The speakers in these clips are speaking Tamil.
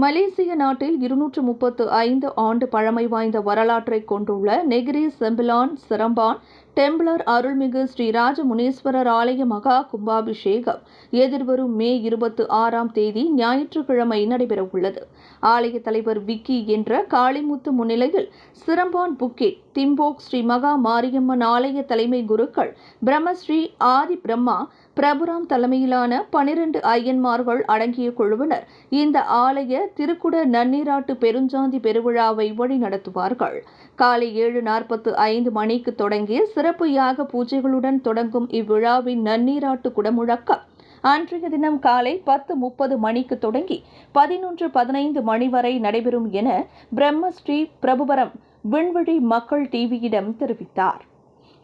மலேசிய நாட்டில் இருநூற்று முப்பத்து ஐந்து ஆண்டு பழமை வாய்ந்த வரலாற்றை கொண்டுள்ள நெகிரி செம்பிலான் சிரம்பான் டெம்பிளர் அருள்மிகு ஸ்ரீ முனீஸ்வரர் ஆலய மகா கும்பாபிஷேகம் எதிர்வரும் மே இருபத்து ஆறாம் தேதி ஞாயிற்றுக்கிழமை நடைபெறவுள்ளது. ஆலய தலைவர் விக்கி என்ற காளிமுத்து முன்னிலையில் சிரம்பான் புக்கேட் திம்போக் ஸ்ரீ மகா மாரியம்மன் ஆலய தலைமை குருக்கள் பிரம்மஸ்ரீ ஆதி பிரம்மா பிரபுராம் தலைமையிலான பனிரெண்டு ஐயன்மார்கள் அடங்கிய குழுவினர் இந்த ஆலய திருக்குட நன்னீராட்டு பெருஞ்சாந்தி பெருவிழாவை வழிநடத்துவார்கள். காலை ஏழு நாற்பத்து ஐந்து மணிக்கு தொடங்கிய சிறப்பு யாக பூஜைகளுடன் தொடங்கும் இவ்விழாவின் நன்னீராட்டு குடமுழக்கம் அன்றைய தினம் காலை பத்து முப்பது மணிக்கு தொடங்கி பதினொன்று பதினைந்து மணி வரை நடைபெறும் என பிரம்மஸ்ரீ பிரபுபரம் விண்வெளி மக்கள் டிவியிடம் தெரிவித்தார்.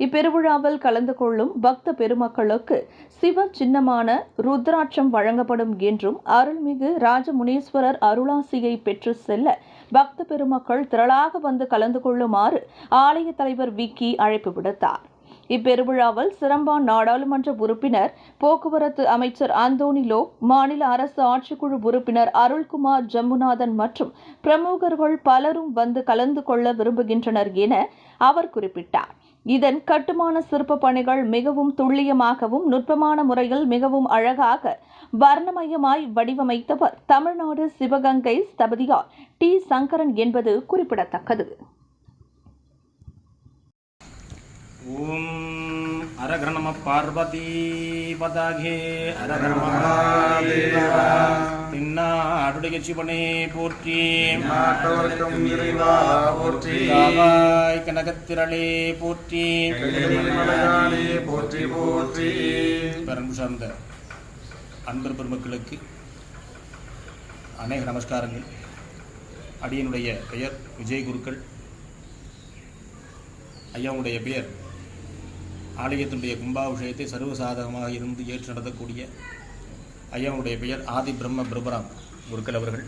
இப்பெருவிழாவில் கலந்து கொள்ளும் பக்த பெருமக்களுக்கு சிவ சின்னமான ருத்ராட்சம் வழங்கப்படும் என்றும் அருள்மிகு ராஜமுனீஸ்வரர் அருளாசியை பெற்று செல்ல பக்த பெருமக்கள் திரளாக வந்து கலந்து கொள்ளுமாறு ஆலய தலைவர் விக்கி அழைப்பு விடுத்தார். இப்பெருவிழாவில் சிரம்பான் நாடாளுமன்ற உறுப்பினர் போக்குவரத்து அமைச்சர் அந்தோனிலோ மாநில அரசு ஆட்சிக்குழு உறுப்பினர் அருள்குமார் ஜம்முநாதன் மற்றும் பிரமுகர்கள் பலரும் வந்து கலந்து கொள்ள விரும்புகின்றனர் என அவர் குறிப்பிட்டார். இதன் கட்டுமான சிற்ப பணிகள் மிகவும் துல்லியமாகவும் நுட்பமான முறையில் மிகவும் அழகாக வர்ணமயமாய் வடிவமைத்தவர் தமிழ்நாடு சிவகங்கை ஸ்தபதியார் டி. சங்கரன் என்பது குறிப்பிடத்தக்கது. ஓம் அரகர நம பார்வதி பதாகே அரகர தின்னாடுடைய சிவனே போற்றி போற்றி காவாய் கனகத்திரளே போற்றி போற்றி போற்றி பெரன்பு சார்ந்த அன்பர் பெருமக்களுக்கு அநேக நமஸ்காரங்கள். அடியனுடைய பெயர் விஜய் குருக்கள். ஐயாவுடைய பெயர் ஆலயத்தினுடைய கும்பாபிஷேகத்தை சர்வசாதகமாக இருந்து ஏற்று நடத்தக்கூடிய ஐயாவுடைய பெயர் ஆதி பிரம்ம பிரபராம் குருக்கள் அவர்கள்.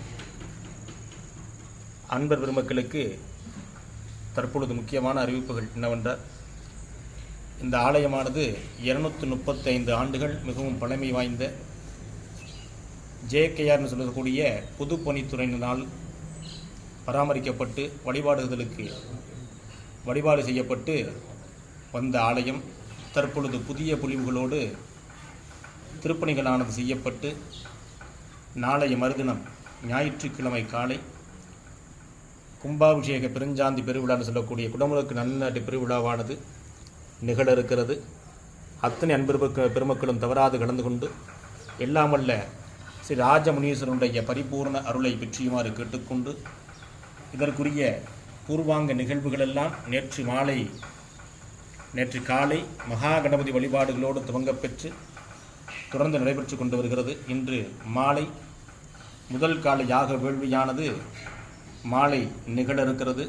அன்பர் பெருமக்களுக்கு தற்பொழுது முக்கியமான அறிவிப்புகள் என்னவென்றால் இந்த ஆலயமானது இருநூத்தி முப்பத்தைந்து ஆண்டுகள் மிகவும் பழமை வாய்ந்த ஜேகேஆர்னு சொல்லக்கூடிய பொதுப்பணித்துறையினால் பராமரிக்கப்பட்டு வழிபாடுகளுக்கு வழிபாடு செய்யப்பட்டு வந்த ஆலயம் தற்பொழுது புதிய பொலிவுகளோடு திருப்பணிகளானது செய்யப்பட்டு நாளைய மறுதினம் ஞாயிற்றுக்கிழமை காலை கும்பாபிஷேக பெருஞ்சாந்தி பெருவிழான்னு சொல்லக்கூடிய குடமுழுக்கு நன்னாட்டு பெருவிழாவானது நிகழ இருக்கிறது அத்தனை அன்பு பெருமக்களும் தவறாது கலந்து கொண்டு எல்லாமல்ல ஸ்ரீ ராஜமுனீஸ்வரனுடைய பரிபூர்ண அருளை பெற்றியுமாறு கேட்டுக்கொண்டு இதற்குரிய பூர்வாங்க நிகழ்வுகளெல்லாம் நேற்று மாலை நேற்று காலை மகா கணபதி வழிபாடுகளோடு துவங்கப்பெற்று தொடர்ந்து நடைபெற்று கொண்டு வருகிறது. இன்று மாலை முதல் கால யாக வேள்வியானது மாலை நிகழ இருக்கிறது.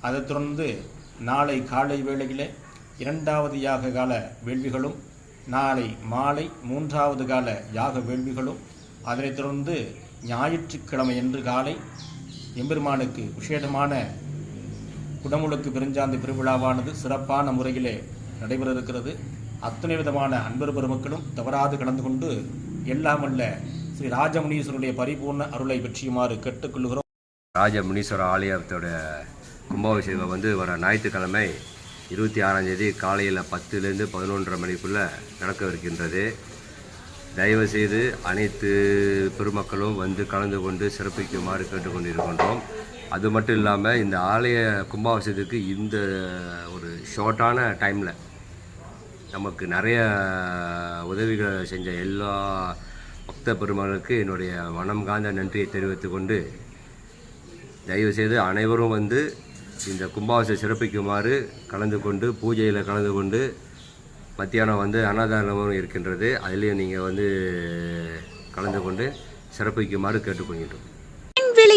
அதைத் தொடர்ந்து நாளை காலை வேளையிலே இரண்டாவது யாக கால வேள்விகளும் நாளை மாலை மூன்றாவது கால யாக வேள்விகளும் அதனைத் தொடர்ந்து ஞாயிற்றுக்கிழமை என்று காலை எம்பெருமானுக்கு விசேடமான குடமுழுக்கு பெருஞ்சாந்தி பெருவிழாவானது சிறப்பான முறையிலே நடைபெற இருக்கிறது அத்தனை விதமான அன்பர் பெருமக்களும் தவறாது கலந்து கொண்டு எல்லாமல்ல ஸ்ரீ ராஜமுனீஸ்வருடைய பரிபூர்ண அருளை பெற்றியுமாறு கேட்டுக்கொள்கிறோம். ராஜமுனீஸ்வர ஆலயத்தோட கும்பாபிஷேகம் வந்து வர ஞாயிற்றுக்கிழமை இருபத்தி ஆறாம் தேதி காலையில் பத்துலேருந்து பதினொன்றரை மணிக்குள்ளே நடக்கவிருக்கின்றது. தயவுசெய்து அனைத்து பெருமக்களும் வந்து கலந்து கொண்டு சிறப்பிக்குமாறு கேட்டுக்கொண்டிருக்கின்றோம். அது மட்டும் இல்லாமல் இந்த ஆலய கும்பாபிஷேகத்துக்கு இந்த ஒரு ஷார்ட்டான டைமில் நமக்கு நிறைய உதவிகளை செஞ்ச எல்லா பக்த பெருமகளுக்கு என்னுடைய மனம் காந்த நன்றியை தெரிவித்து கொண்டு தயவுசெய்து அனைவரும் வந்து இந்த கும்பாபிஷேகம் சிறப்பிக்குமாறு கலந்து கொண்டு பூஜையில் கலந்து கொண்டு மத்தியானம் வந்து அன்னதானமும் இருக்கின்றது. அதுலேயும் நீங்கள் வந்து கலந்து கொண்டு சிறப்பிக்குமாறு கேட்டுக்கொள்கின்றோம்.